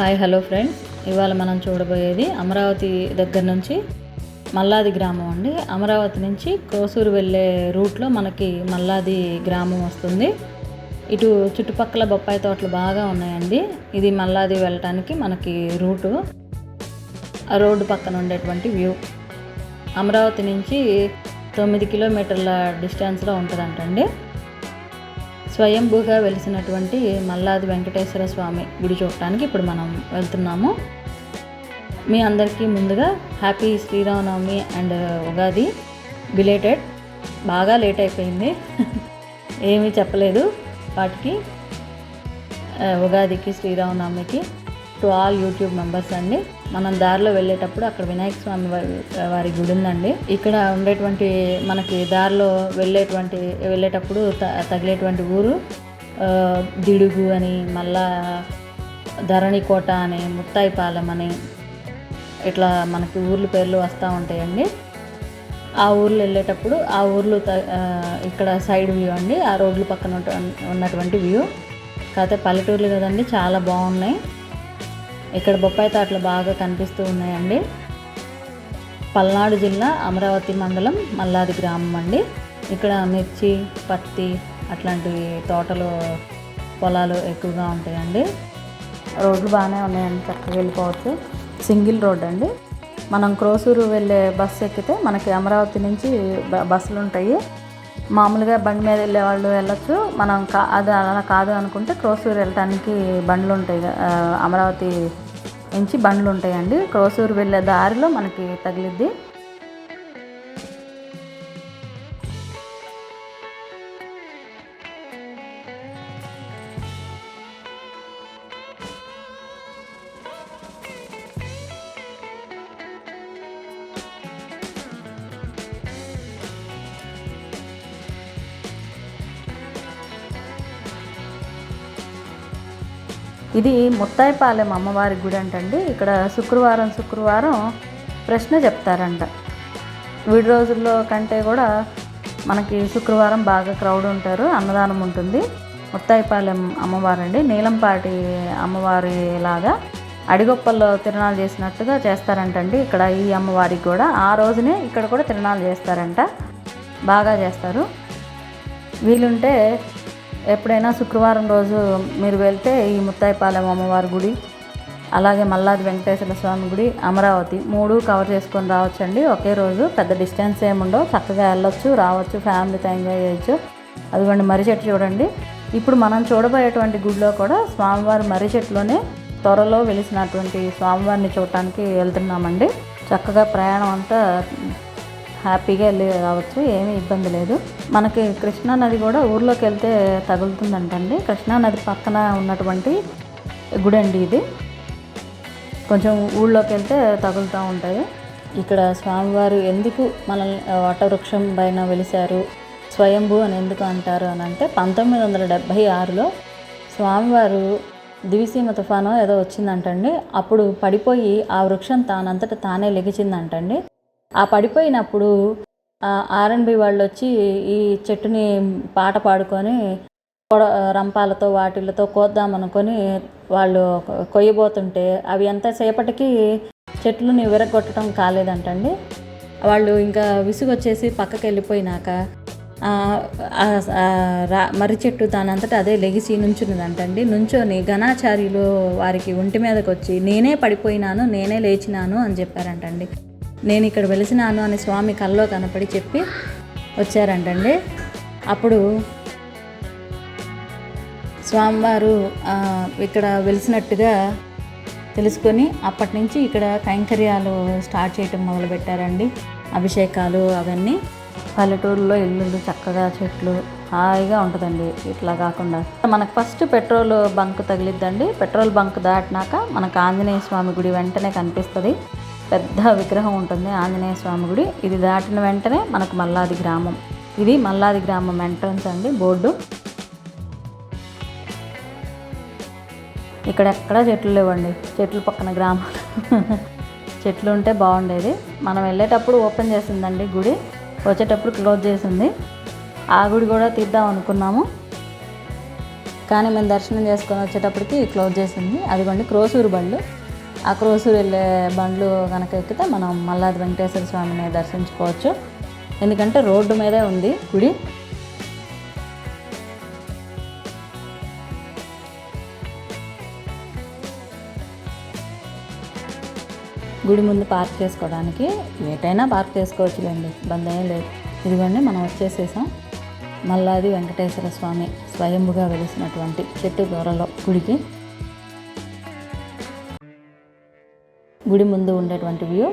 Hi hello friends ఇవాళ మనం చూడబోయేది అమరావతి దగ్గర నుంచి మల్లాది గ్రామం అండి. అమరావతి నుంచి కోసూరు వెళ్ళే రూట్లో మనకి మల్లాది గ్రామం వస్తుంది. ఇటు చుట్టుపక్కల బొప్పాయి తోటలు బాగా ఉన్నాయండి. ఇది మల్లాది వెళ్ళటానికి మనకి రూటు. ఆ రోడ్డు పక్కన ఉండేటువంటి వ్యూ. అమరావతి నుంచి తొమ్మిది కిలోమీటర్ల డిస్టెన్స్లో ఉంటుందంటండి. స్వయంభూగా వెలిసినటువంటి మల్లాది వెంకటేశ్వర స్వామి గుడి చూడటానికి ఇప్పుడు మనం వెళ్తున్నాము. మీ అందరికీ ముందుగా happy Sriramanavami and Ugadi belated. బాగా లేట్ అయిపోయింది. ఏమీ చెప్పలేదు. వాటికి ఉగాదికి శ్రీరామనవమికి టు ఆల్ యూట్యూబ్ మెంబర్స్ అండి. మనం దారిలో వెళ్ళేటప్పుడు అక్కడ వినాయక స్వామి వారి వారి గుడి ఉందండి. ఇక్కడ ఉండేటువంటి మనకి దారిలో వెళ్ళేటువంటి వెళ్ళేటప్పుడు త తగిలేటువంటి ఊరు దిడుగు అని మళ్ళా ధరణికోట అని ముత్తాయిపాలెం అని ఇట్లా మనకి ఊర్ల పేర్లు వస్తూ ఉంటాయండి. ఆ ఊర్లు వెళ్ళేటప్పుడు ఆ ఊర్లు త- ఇక్కడ సైడ్ వ్యూ అండి. ఆ రోడ్ల పక్కన ఉన్నటువంటి వ్యూ. కాకపోతే పల్లెటూర్లు కదండి చాలా బాగున్నాయి. ఇక్కడ బొప్పాయి తోటలు బాగా కనిపిస్తూ ఉన్నాయండి. పల్నాడు జిల్లా అమరావతి మండలం మల్లాది గ్రామం అండి. ఇక్కడ మిర్చి పత్తి అట్లాంటివి తోటలు పొలాలు ఎక్కువగా ఉంటాయండి. రోడ్లు బాగానే ఉన్నాయండి చక్కగా వెళ్ళిపోవచ్చు. సింగిల్ రోడ్ అండి. మనం క్రోసూరు వెళ్ళే బస్సు ఎక్కితే మనకి అమరావతి నుంచి బస్సులు ఉంటాయి. మామూలుగా బండి మీద వెళ్ళే వాళ్ళు వెళ్ళొచ్చు. మనం కా అది అలా కాదు అనుకుంటే క్రోసూరు వెళ్ళటానికి బండ్లు ఉంటాయి అమరావతి ఇంచి బండ్లు ఉంటాయండి. క్రోసూరు వెళ్ళే దారిలో మనకి తగిలిద్ది. ఇది ముత్తాయిపాలెం అమ్మవారి గుడి అంటండి. ఇక్కడ శుక్రవారం శుక్రవారం ప్రశ్న చెప్తారంట. విడి రోజుల్లో కంటే కూడా మనకి శుక్రవారం బాగా క్రౌడ్ ఉంటారు అన్నదానం ఉంటుంది. ముత్తాయిపాలెం అమ్మవారండి. నీలంపాటి అమ్మవారి లాగా అడిగొప్పల్లో తిరణాలు చేసినట్టుగా చేస్తారంటండి. ఇక్కడ ఈ అమ్మవారికి కూడా ఆ రోజునే ఇక్కడ కూడా తిరణాలు చేస్తారంట. బాగా చేస్తారు. వీలుంటే ఎప్పుడైనా శుక్రవారం రోజు మీరు వెళ్తే ఈ ముత్తాయిపాలెం అమ్మవారి గుడి అలాగే మల్లాది వెంకటేశ్వర స్వామి గుడి అమరావతి మూడు కవర్ చేసుకొని రావచ్చండి. ఒకే రోజు పెద్ద డిస్టెన్స్ ఏముండవు చక్కగా వెళ్ళొచ్చు రావచ్చు ఫ్యామిలీతో ఎంజాయ్ చేయొచ్చు. అదిగోండి మర్రి చెట్టు చూడండి. ఇప్పుడు మనం చూడబోయేటువంటి గుడిలో కూడా స్వామివారి మర్రి చెట్టులోనే త్వరలో వెలిసినటువంటి స్వామివారిని చూడటానికి వెళ్తున్నామండి. చక్కగా ప్రయాణం అంతా హ్యాపీగా వెళ్ళి రావచ్చు ఏమీ ఇబ్బంది లేదు. మనకి కృష్ణా నది కూడా ఊర్లోకి వెళ్తే తగులుతుందంటండి. కృష్ణా నది పక్కన ఉన్నటువంటి గుడి అండి ఇది. కొంచెం ఊళ్ళోకి వెళ్తే తగులుతూ ఉంటాయి ఇక్కడ స్వామివారు ఎందుకు మనల్ని వటవృక్షం పైన వెలిశారు స్వయంభూ అని ఎందుకు అంటారు అని అంటే పంతొమ్మిది వందల డెబ్భై ఆరులో స్వామివారు దివిసీమ తుఫాను ఏదో వచ్చిందంటండి. అప్పుడు పడిపోయి ఆ వృక్షం తానంతట తానే లెగిచిందంటండి. ఆ పడిపోయినప్పుడు ఆర్ఎన్బి వాళ్ళు వచ్చి ఈ చెట్టుని పాట పాడుకొని కొడ- రంపాలతో వాటిలతో కోద్దామనుకొని వాళ్ళు కొయ్యబోతుంటే అవి ఎంతసేపటికి చెట్లుని విరగొట్టడం కాలేదంటండి. వాళ్ళు ఇంకా విసుగొచ్చేసి పక్కకి వెళ్ళిపోయినాక రా మర్రి చెట్టు దానంతటా అదే లెగిసి నుంచున్నదంటండి. నుంచొని ఘనాచార్యులు వారికి ఒంటి మీదకి వచ్చి నేనే పడిపోయినాను నేనే లేచినాను అని చెప్పారంటండి. నేను ఇక్కడ వెలిసినాను అని స్వామి కల్లో కనపడి చెప్పి వచ్చారంటండి. అప్పుడు స్వామివారు ఇక్కడ వెలిసినట్టుగా తెలుసుకొని అప్పటి నుంచి ఇక్కడ కైంకర్యాలు స్టార్ట్ చేయటం మొదలుపెట్టారండి. అభిషేకాలు అవన్నీ. పల్లెటూరులో ఇల్లులు చక్కగా చెట్లు హాయిగా ఉంటుందండి. ఇట్లా కాకుండా మనకు ఫస్ట్ పెట్రోల్ బంక్ తగిలిద్దండి. పెట్రోల్ బంక్ దాటినాక మనకు ఆంజనేయ స్వామి గుడి వెంటనే కనిపిస్తుంది. పెద్ద విగ్రహం ఉంటుంది ఆంజనేయ స్వామి గుడి. ఇది దాటిన వెంటనే మనకు మల్లాది గ్రామం. ఇది మల్లాది గ్రామం ఎంట్రన్స్ అండి బోర్డు. ఇక్కడ ఎక్కడా చెట్లు లేవండి చెట్లు పక్కన గ్రామం. చెట్లు ఉంటే బాగుండేది. మనం వెళ్ళేటప్పుడు ఓపెన్ చేసిందండి గుడి. వచ్చేటప్పుడు క్లోజ్ చేసింది. ఆ గుడి కూడా తీద్దాం అనుకున్నాము. కానీ మేము దర్శనం చేసుకొని వచ్చేటప్పటికి క్లోజ్ చేసింది. అదిగోండి క్రోసూరు బళ్ళు. ఆ క్రోసూరు వెళ్ళే బండ్లు కనుక ఎక్కితే మనం మల్లాది వెంకటేశ్వర స్వామిని దర్శించుకోవచ్చు. ఎందుకంటే రోడ్డు మీదే ఉంది గుడి. గుడి ముందు పార్క్ చేసుకోవడానికి ఏటైనా పార్క్ చేసుకోవచ్చులేండి. ఇబ్బంది ఏం లేదు. ఇదిగోండి మనం వచ్చేసేసాం. మల్లాది వెంకటేశ్వర స్వామి స్వయంభుగా వెలిసినటువంటి చెట్టు దూరలో గుడికి. గుడి ముందు ఉండేటువంటి వ్యూ.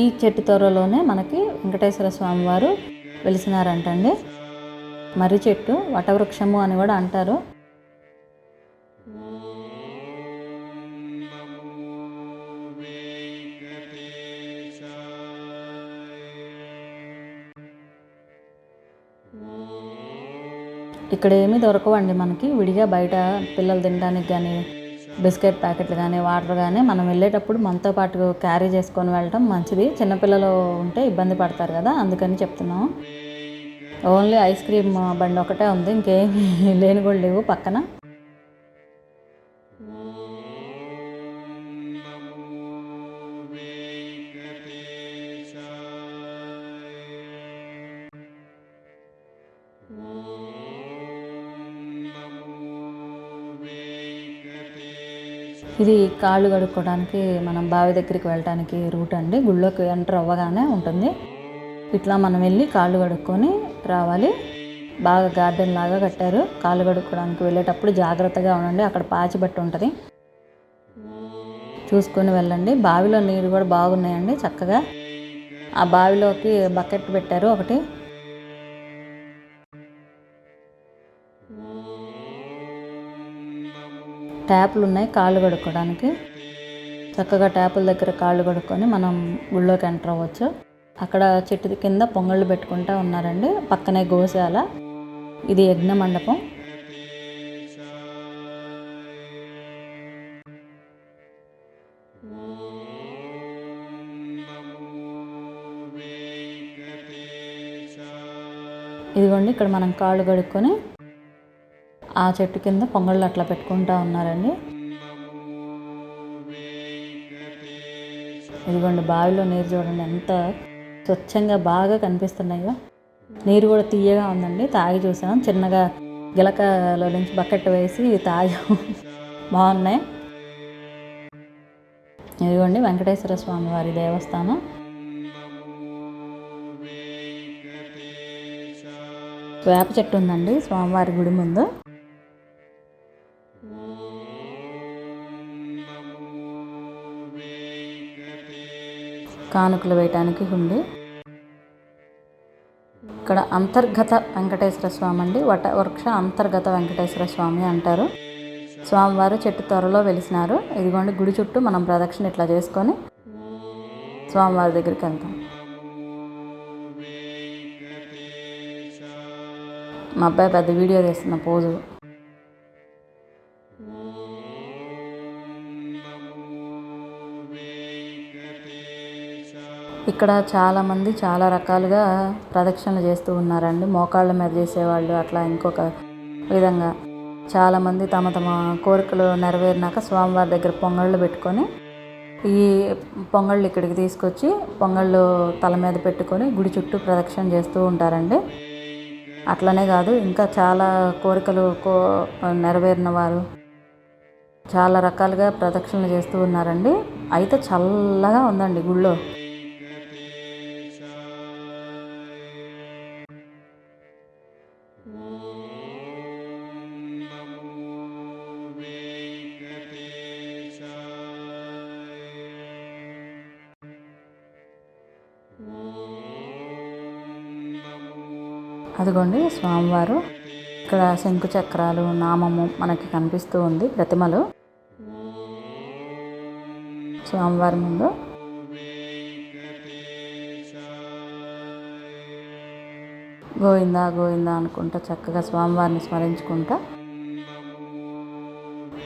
ఈ చెట్టు తోరలోనే మనకి వెంకటేశ్వర స్వామి వారు వెలిసినారంటండి. మర్రి చెట్టు వటవృక్షము అని కూడా అంటారు. ఇక్కడ ఏమీ దొరకవండి మనకి విడిగా బయట పిల్లలు తినడానికి కానీ బిస్కెట్ ప్యాకెట్లు కానీ వాటర్ కానీ మనం వెళ్ళేటప్పుడు మనతో పాటు క్యారీ చేసుకొని వెళ్ళటం మంచిది. చిన్నపిల్లలు ఉంటే ఇబ్బంది పడతారు కదా అందుకని చెప్తున్నాం ఓన్లీ ఐస్ క్రీమ్ బండి ఒకటే ఉంది ఇంకేం లేని కూడా లేవు పక్కన. ఇది కాళ్ళు కడుక్కోవడానికి మనం బావి దగ్గరికి వెళ్ళడానికి రూట్ అండి. గుళ్ళోకి ఎంటర్ అవ్వగానే ఉంటుంది. ఇట్లా మనం వెళ్ళి కాళ్ళు కడుక్కొని రావాలి. బాగా గార్డెన్ లాగా కట్టారు. కాళ్ళు కడుక్కోవడానికి వెళ్ళేటప్పుడు జాగ్రత్తగా ఉండండి. అక్కడ పాచి బట్టి ఉంటుంది. చూసుకొని వెళ్ళండి. బావిలో నీరు కూడా బాగున్నాయండి చక్కగా. ఆ బావిలోకి బకెట్ పెట్టారు ఒకటి. ట్యాప్లు ఉన్నాయి కాళ్ళు కడుక్కోవడానికి చక్కగా ట్యాపుల దగ్గర కాళ్ళు కడుక్కొని మనం గుళ్ళోకి ఎంటర్ అవ్వచ్చు. అక్కడ చెట్టు కింద పొంగళ్ళు పెట్టుకుంటా ఉన్నారండి. పక్కనే గోశాల. ఇది యజ్ఞ మండపం. ఇదిగోండి ఇక్కడ మనం కాళ్ళు కడుక్కొని ఆ చెట్టు కింద పొంగళ్ళు అట్లా పెట్టుకుంటా ఉన్నారండి. ఇదిగోండి బావిలో నీరు చూడండి ఎంత స్వచ్ఛంగా బాగా కనిపిస్తున్నాయో. నీరు కూడా తీయగా ఉందండి తాగి చూసాం. చిన్నగా గిలకలో నుంచి బకెట్ వేసి తాగాము బాగున్నాయి. ఇదిగోండి వెంకటేశ్వర స్వామి వారి దేవస్థానం. వేప చెట్టు ఉందండి స్వామివారి గుడి ముందు. కానుకలు వేయటానికి హుండి ఇక్కడ అంతర్గత వెంకటేశ్వర స్వామి అండి. వట వృక్ష అంతర్గత వెంకటేశ్వర స్వామి అంటారు. స్వామివారు చెట్టు త్వరలో వెలిసినారు. ఇదిగోండి గుడి చుట్టూ మనం ప్రదక్షిణ ఇట్లా చేసుకొని స్వామివారి దగ్గరికి వెళ్తాం. మా అబ్బాయి పెద్ద వీడియో తీస్తున్న పోజు. ఇక్కడ చాలామంది చాలా రకాలుగా ప్రదక్షిణలు చేస్తూ ఉన్నారండి. మోకాళ్ళ మీద చేసేవాళ్ళు అట్లా ఇంకొక విధంగా. చాలామంది తమ తమ కోరికలు నెరవేరినాక స్వామివారి దగ్గర పొంగళ్ళు పెట్టుకొని ఈ పొంగళ్ళు ఇక్కడికి తీసుకొచ్చి పొంగళ్ళు తల మీద పెట్టుకొని గుడి చుట్టూ ప్రదక్షిణ చేస్తూ ఉంటారండి. అట్లనే కాదు ఇంకా చాలా కోరికలు కో నెరవేరిన వారు చాలా రకాలుగా ప్రదక్షిణలు చేస్తూ ఉన్నారండి. అయితే చల్లగా ఉందండి గుళ్ళో. అదిగోండి స్వామివారు. ఇక్కడ శంకు చక్రాలు నామము మనకి కనిపిస్తూ ఉంది ప్రతిమలు. స్వామివారి ముందు. గోవిందా గోవిందా అనుకుంటా చక్కగా స్వామివారిని స్మరించుకుంటా.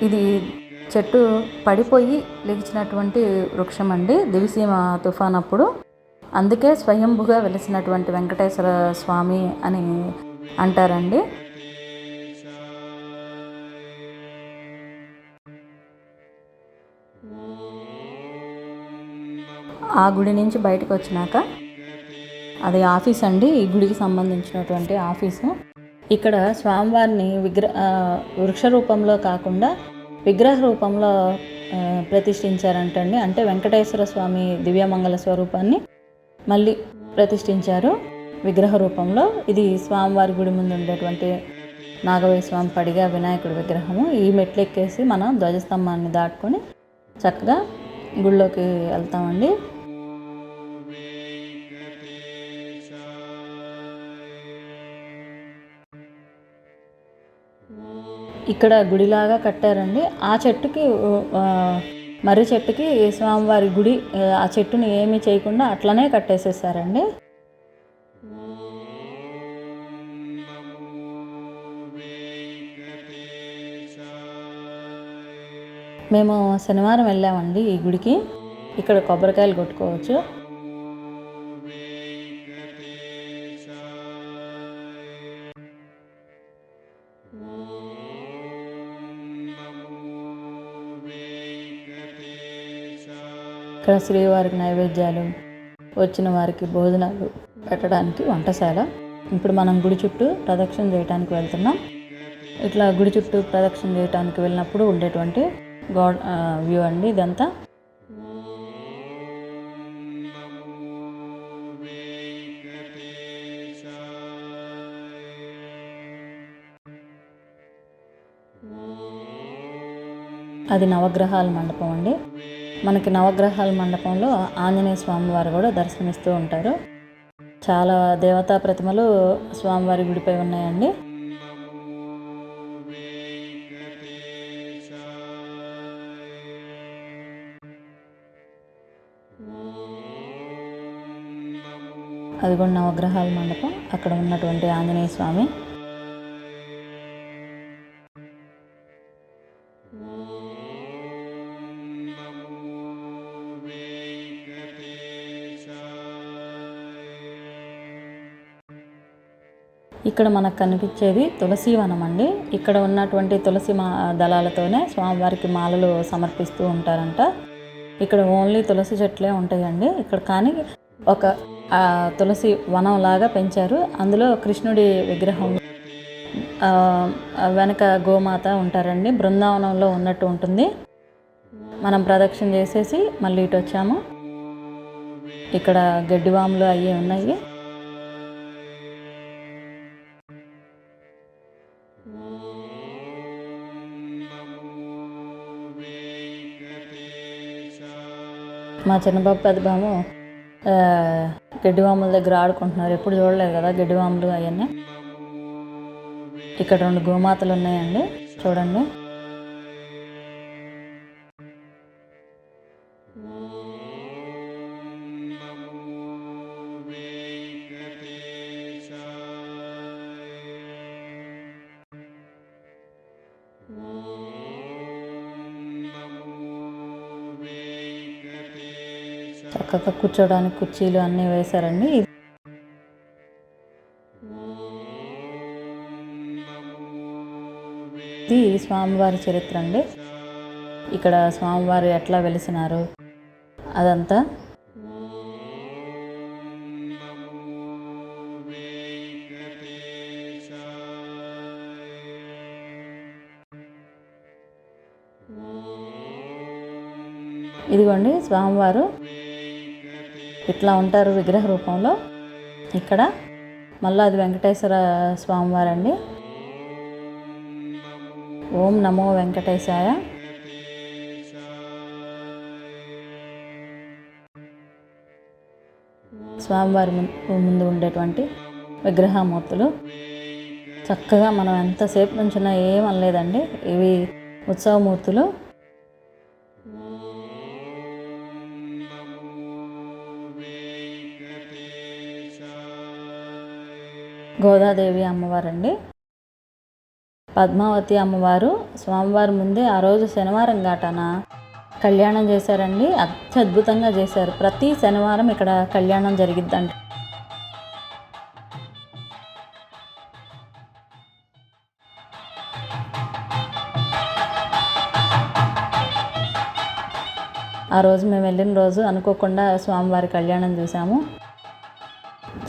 ఇది చెట్టు పడిపోయి లేచినటువంటి వృక్షం అండి దివిసీమ తుఫాన్ అప్పుడు అందుకే స్వయంభుగా వెలిసినటువంటి వెంకటేశ్వర స్వామి అని అంటారండి. ఆ గుడి నుంచి బయటకు వచ్చినాక అది ఆఫీస్ అండి. ఈ గుడికి సంబంధించినటువంటి ఆఫీసు. ఇక్కడ స్వామివారిని విగ్రహ వృక్ష రూపంలో కాకుండా విగ్రహ రూపంలో ప్రతిష్ఠించారంటండి. అంటే వెంకటేశ్వర స్వామి దివ్యమంగళ స్వరూపాన్ని మళ్ళీ ప్రతిష్ఠించారు. విగ్రహ రూపంలో ఇది స్వామివారి గుడి ముందు ఉండేటువంటి నాగవయ్య స్వామి పడిగా వినాయకుడి విగ్రహము. ఈ మెట్లు ఎక్కేసి మనం ధ్వజస్తంభాన్ని దాటుకొని చక్కగా గుళ్ళోకి వెళ్తామండి. ఇక్కడ గుడిలాగా కట్టారండి. ఆ చెట్టుకి మర్రి చెట్టుకి స్వామివారి గుడి ఆ, చెట్టుని ఏమీ చేయకుండా అట్లనే కట్టేసేసారండి. మేము శనివారం వెళ్ళామండి ఈ గుడికి. ఇక్కడ కొబ్బరికాయలు కొట్టుకోవచ్చు. ఇక్కడ శ్రీవారికి నైవేద్యాలు వచ్చిన వారికి భోజనాలు పెట్టడానికి వంటశాల. ఇప్పుడు మనం గుడి చుట్టూ ప్రదక్షిణ చేయడానికి వెళ్తున్నాం. ఇట్లా గుడి చుట్టూ ప్రదక్షిణ చేయడానికి వెళ్ళినప్పుడు ఉండేటువంటి గాడ్ వ్యూ అండి ఇదంతా. అది నవగ్రహాల మండపం అండి. మనకి నవగ్రహాల మండపంలో ఆంజనేయ స్వామి వారు కూడా దర్శనమిస్తూ ఉంటారు. చాలా దేవతా ప్రతిమలు స్వామివారి గుడిపై ఉన్నాయండి. అది కూడా నవగ్రహాల మండపం. అక్కడ ఉన్నటువంటి ఆంజనేయ స్వామి. ఇక్కడ మనకు కనిపించేది తులసి వనం అండి. ఇక్కడ ఉన్నటువంటి తులసి మా దళాలతోనే స్వామివారికి మాలలు సమర్పిస్తూ ఉంటారంట. ఇక్కడ ఓన్లీ తులసి చెట్లే ఉంటాయండి. ఇక్కడ కానీ ఒక తులసి వనం లాగా పెంచారు. అందులో కృష్ణుడి విగ్రహం ఆ, వెనక గోమాత ఉంటారండి. బృందావనంలో ఉన్నట్టు ఉంటుంది. మనం ప్రదక్షిణ చేసేసి మళ్ళీ ఇటు వచ్చాము ఇక్కడ గడ్డివాములు అవి ఉన్నాయి. మా చిన్నబాబు పెద్దబాబు ఆ, గడ్డివాముల దగ్గర ఆడుకుంటున్నారు. ఎప్పుడు చూడలేదు కదా గడ్డివాములు అవన్నీ. ఇక్కడ రెండు గోమాతలు ఉన్నాయండి. చూడండి. చక్కగా కూర్చోడానికి కుర్చీలు అన్నీ వేశారండి. ఇది స్వామివారి చరిత్ర అండి. ఇక్కడ స్వామివారు ఎట్లా వెలిసినారు? అదంతా ఇదిగోండి స్వామివారు ఇట్లా ఉంటారు విగ్రహ రూపంలో. ఇక్కడ మళ్ళీ అది వెంకటేశ్వర స్వామివారండి. ఓం నమో వెంకటేశాయ. స్వామివారి ముందు ఉండేటువంటి విగ్రహమూర్తులు. చక్కగా మనం ఎంతసేపు నుంచున్నా ఏం అనలేదండి ఇవి ఉత్సవమూర్తులు. గోదాదేవి అమ్మవారండి. పద్మావతి అమ్మవారు స్వామివారి ముందే ఆ రోజు శనివారం ఘాటన కళ్యాణం చేశారండి. అత్యద్భుతంగా చేశారు. ప్రతి శనివారం ఇక్కడ కళ్యాణం జరిగిద్దంట. ఆ రోజు మేము వెళ్ళిన రోజు అనుకోకుండా స్వామివారి కళ్యాణం చూసాము.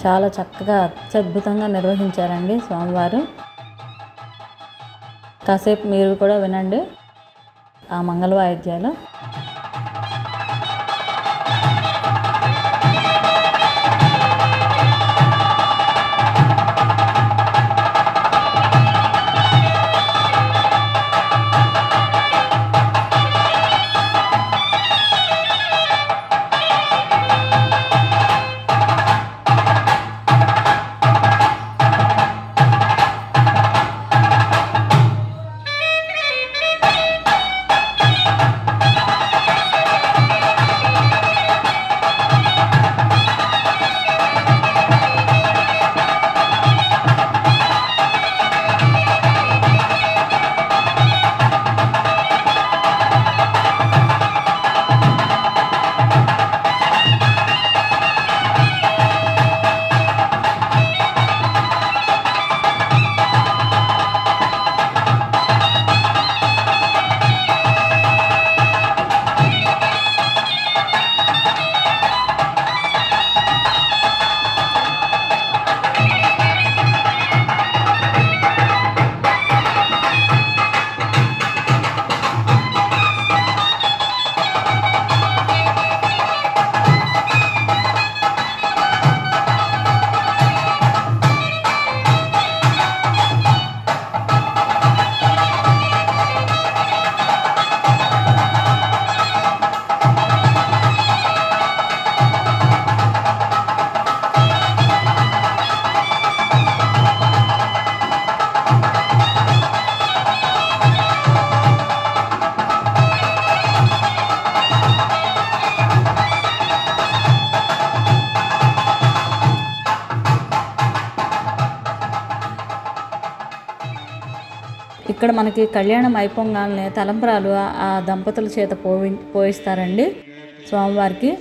చాలా చక్కగా అత్యద్భుతంగా నిర్వహించారండి స్వామివారు. కాసేపు మీరు కూడా వినండి ఆ మంగళ వాయిద్యాలు ఇక్కడ మనకి కళ్యాణం అయిపోగానే తలంబ్రాలు ఆ- దంపతుల చేత పోయి పోయిస్తారండి స్వామివారికి.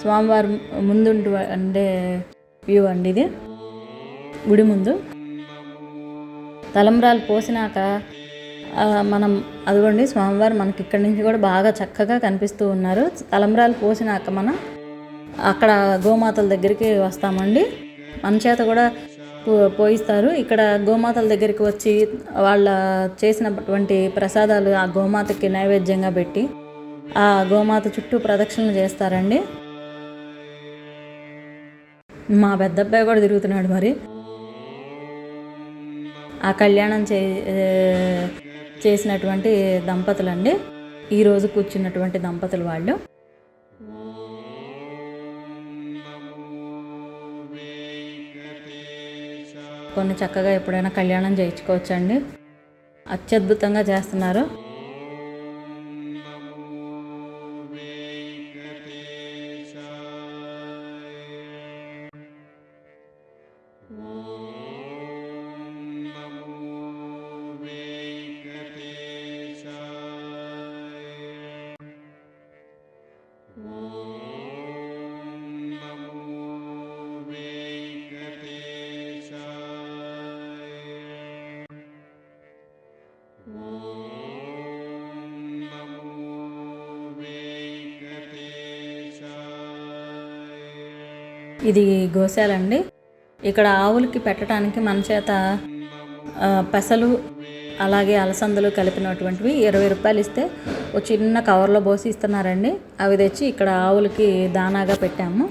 స్వామివారి ముందు అంటే వ్యూ అండి ఇది. గుడి ముందు. తలంబ్రాలు పోసినాక మనం అదిగోండి స్వామివారు మనకి ఇక్కడి నుంచి కూడా బాగా చక్కగా కనిపిస్తూ ఉన్నారు. తలంబ్రాలు పోసినాక మనం అక్కడ గోమాతల దగ్గరికి వస్తామండి. మన చేత కూడా పోయిస్తారు. ఇక్కడ గోమాతల దగ్గరికి వచ్చి వాళ్ళ చేసినటువంటి ప్రసాదాలు ఆ గోమాతకి నైవేద్యంగా పెట్టి ఆ గోమాత చుట్టూ ప్రదక్షిణలు చేస్తారండి. మా పెద్ద అబ్బాయి కూడా తిరుగుతున్నాడు మరి. ఆ కళ్యాణం చే చేసినటువంటి దంపతులండి. ఈరోజు కూర్చున్నటువంటి దంపతులు వాళ్ళు. కొన్ని చక్కగా ఎప్పుడైనా కళ్యాణం చేయించుకోవచ్చండి. అత్యద్భుతంగా చేస్తున్నారు. ఇది గోశాల అండి ఇక్కడ ఆవులకి పెట్టడానికి మన చేత పెసలు అలాగే అలసందలు కలిపినటువంటివి ఇరవై రూపాయలు ఇస్తే ఒక చిన్న కవర్లో పోసి ఇస్తున్నారండి అవి తెచ్చి ఇక్కడ ఆవులకి దానాగా పెట్టాము.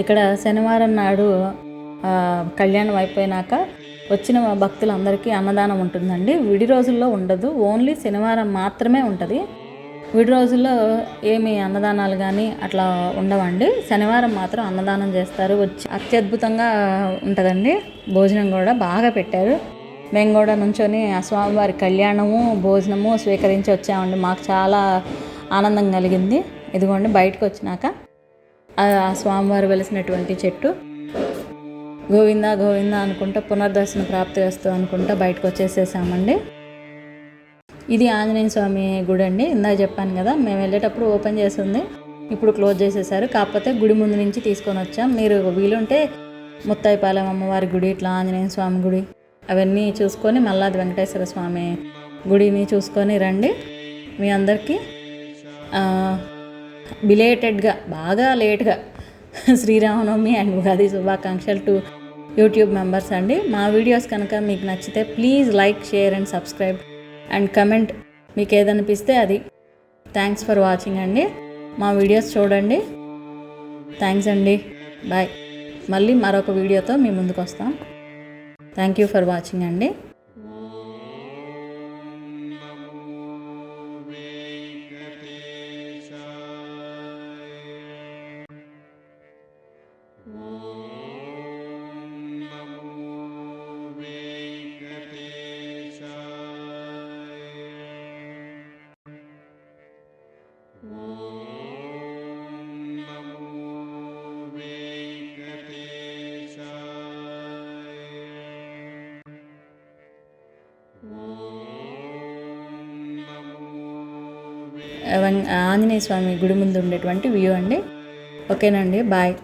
ఇక్కడ శనివారం నాడు కళ్యాణం అయిపోయినాక వచ్చిన భక్తులందరికీ అన్నదానం ఉంటుందండి. విడి రోజుల్లో ఉండదు. ఓన్లీ శనివారం మాత్రమే ఉంటుంది. విడి రోజుల్లో ఏమి అన్నదానాలు కానీ అట్లా ఉండవండి. శనివారం మాత్రం అన్నదానం చేస్తారు. వచ్చి అత్యద్భుతంగా ఉంటుందండి. భోజనం కూడా బాగా పెట్టారు. మేము కూడా నుంచొని ఆ స్వామివారి కళ్యాణము భోజనము స్వీకరించి వచ్చామండి. మాకు చాలా ఆనందం కలిగింది. ఇదిగోండి బయటకు వచ్చినాక ఆ స్వామివారు వెలిసినటువంటి చెట్టు. గోవిందా గోవిందా అనుకుంటా పునర్దర్శన ప్రాప్తి వస్తూ అనుకుంటా బయటకు వచ్చేసేసామండి. ఇది ఆంజనేయ స్వామి గుడి అండి. ఇందాక చెప్పాను కదా మేము వెళ్ళేటప్పుడు ఓపెన్ చేసి ఉంది ఇప్పుడు క్లోజ్ చేసేసారు. కాకపోతే గుడి ముందు నుంచి తీసుకొని వచ్చాం. మీరు వీలుంటే ముత్తాయిపాలెం అమ్మవారి గుడి ఇట్లా ఆంజనేయ స్వామి గుడి అవన్నీ చూసుకొని మల్లాది వెంకటేశ్వర స్వామి గుడిని చూసుకొని రండి. మీ అందరికీ బిలేటెడ్గా బాగా లేట్గా శ్రీరామనవమి అండ్ ఉగాది శుభాకాంక్షలు టు యూట్యూబ్ మెంబర్స్ అండి. మా వీడియోస్ కనుక మీకు నచ్చితే please like share and subscribe and comment మీకు ఏదనిపిస్తే అది. థ్యాంక్స్ ఫర్ వాచింగ్ అండి. మా వీడియోస్ చూడండి. థ్యాంక్స్ అండి. బాయ్ మళ్ళీ మరొక వీడియోతో మీ ముందుకు వస్తాం. థ్యాంక్ యూ ఫర్ వాచింగ్ అండి. ఆంజనేయ స్వామి గుడి ముందు ఉండేటువంటి వ్యూ అండి. ఓకేనండి బాయ్.